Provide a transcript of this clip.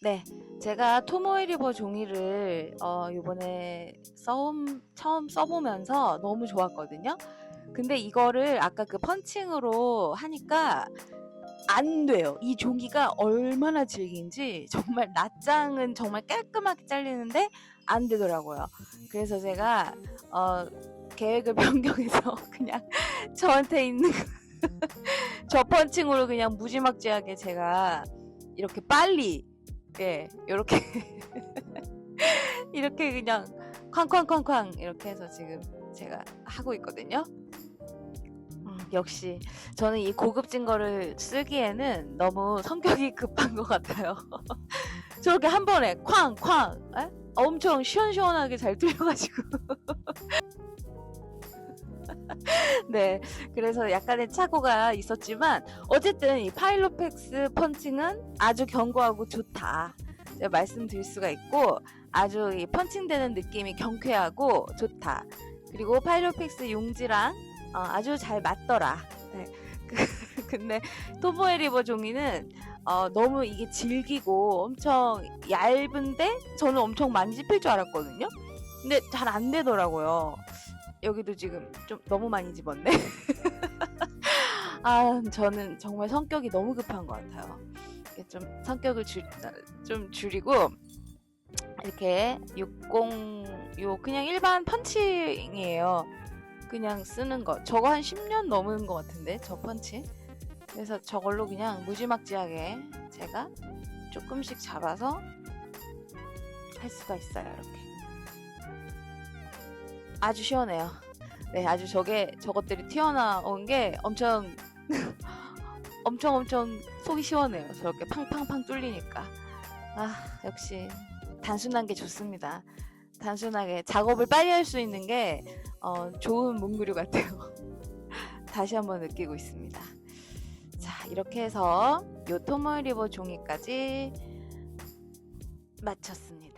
네, 제가 토모에리버 종이를 어, 요번에 써 처음 써보면서 너무 좋았거든요. 근데 이거를 아까 그 펀칭으로 하니까 안 돼요. 이 종이가 얼마나 질긴지 정말 낱장은 정말 깔끔하게 잘리는데 안 되더라고요. 그래서 제가 어, 계획을 변경해서 그냥 저한테 있는 저 펀칭으로 그냥 무지막지하게 제가 이렇게 빨리 예 이렇게 이렇게 그냥 쾅쾅쾅쾅 이렇게 해서 지금 제가 하고 있거든요. 음, 역시 저는 이 고급진 거를 쓰기에는 너무 성격이 급한 것 같아요. 저렇게 한 번에 쾅쾅 에? 엄청 시원시원하게 잘 뚫려가지고 네. 그래서 약간의 착오가 있었지만 어쨌든 이 파일로펙스 펀칭은 아주 견고하고 좋다. 말씀드릴 수가 있고 아주 이 펀칭되는 느낌이 경쾌하고 좋다. 그리고 파일로펙스 용지랑 어, 아주 잘 맞더라. 네. 그- 근데 토모에리버 종이는 어, 너무 이게 질기고 엄청 얇은데 저는 엄청 많이 찝힐 줄 알았거든요. 근데 잘 안 되더라고요 여기도 지금 좀 너무 많이 집었네 아 저는 정말 성격이 너무 급한 것 같아요 이렇게 좀 성격을 줄, 좀 줄이고 이렇게 60, 요 그냥 일반 펀칭이에요. 그냥 쓰는 거. 저거 한 10년 넘은 것 같은데, 저 펀치. 그래서 저걸로 그냥 무지막지하게 제가 조금씩 잡아서 할 수가 있어요, 이렇게. 아주 시원해요. 네, 아주 저게, 저것들이 튀어나온 게 엄청, 엄청 엄청 속이 시원해요. 저렇게 팡팡팡 뚫리니까. 아, 역시 단순한 게 좋습니다. 단순하게 작업을 빨리 할 수 있는 게 어, 좋은 문구류 같아요. 다시 한번 느끼고 있습니다. 자, 이렇게 해서 요 토모리버 종이까지 마쳤습니다.